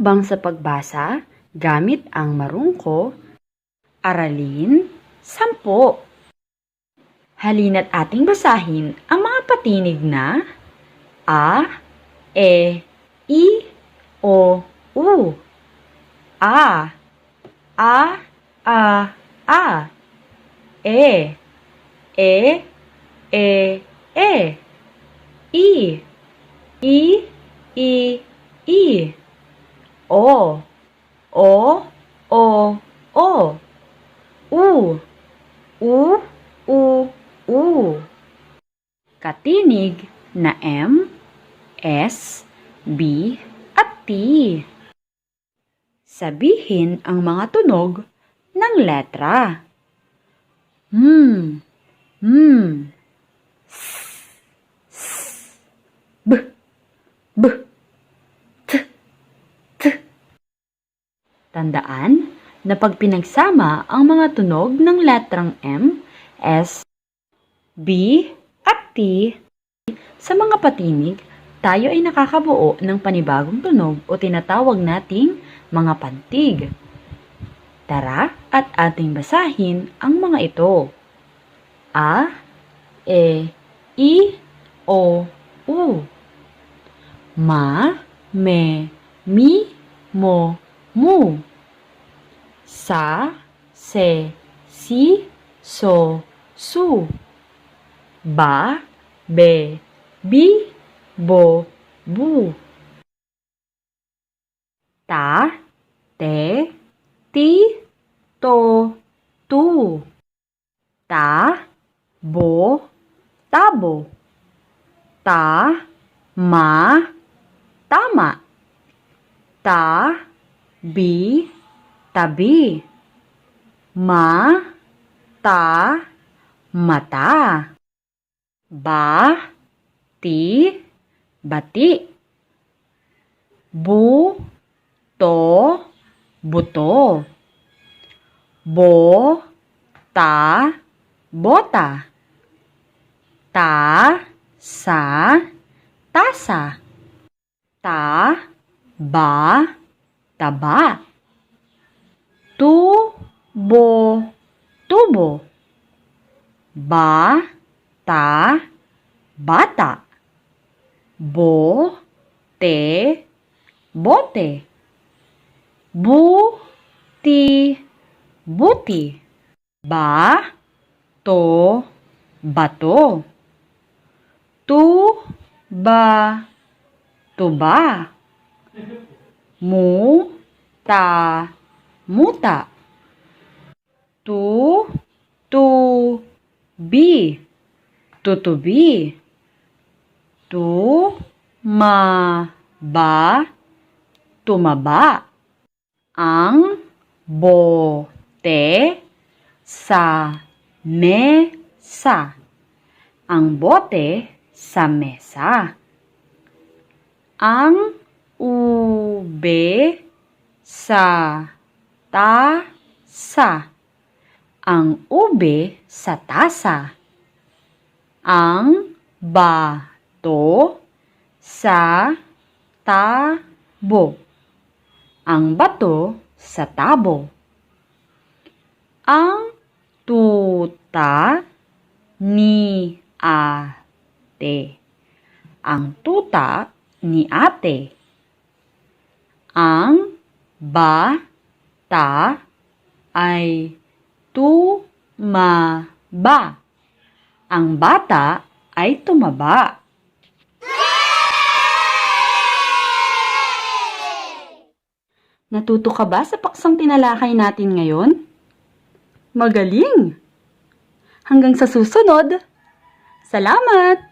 Hakbang sa pagbasa gamit ang marungko, aralin, sampo. Halina't ating basahin ang mga patinig na A, E, I, O, U. A, A, A, A. E, E, E, E. I, I, I, I. O, O, O, O. U, U, U, U. Katinig na M, S, B, at T. Sabihin ang mga tunog ng letra. Hmm, hmm. S, S, B, B, T, T. Tandaan na pag pinagsama ang mga tunog ng letrang M, S, B, at T sa mga patinig, tayo ay nakakabuo ng panibagong tunog o tinatawag nating mga pantig. Tara at ating basahin ang mga ito. A, E, I, O, U. Ma, me, mi, mo, mu. Sa, se, si, so, su. Ba, be, bi, bo, bu. Ta, te, ti, to, tu. Ta, bo, tabo. Ta, ma, tama. Ta, bi, tabi. Ma, ta, mata. Ba, ti, bati. Bu, to, buto. Bo, ta, bota. Ta, sa, tasa. Ta, ba, taba. Tu, bo, tubo. Ba, ta, bata. Bo, te, bote. Bu, ti, buti. Ba, to, bato. Tu, ba, tuba. Mu, ta, muta. Tu, tu, bi. Tutubi. Tu, ma, ba, tumaba. Ang bote sa mesa. Ang bote sa mesa. Ang ube sa tasa. Ang ube sa tasa. Ang bato sa tabo. Ang bato sa tabo. Ang tuta ni ate. Ang tuta ni ate. Ang bata ay tumaba. Ang bata ay tumaba. Natuto ka ba sa paksang tinalakay natin ngayon? Magaling! Hanggang sa susunod! Salamat!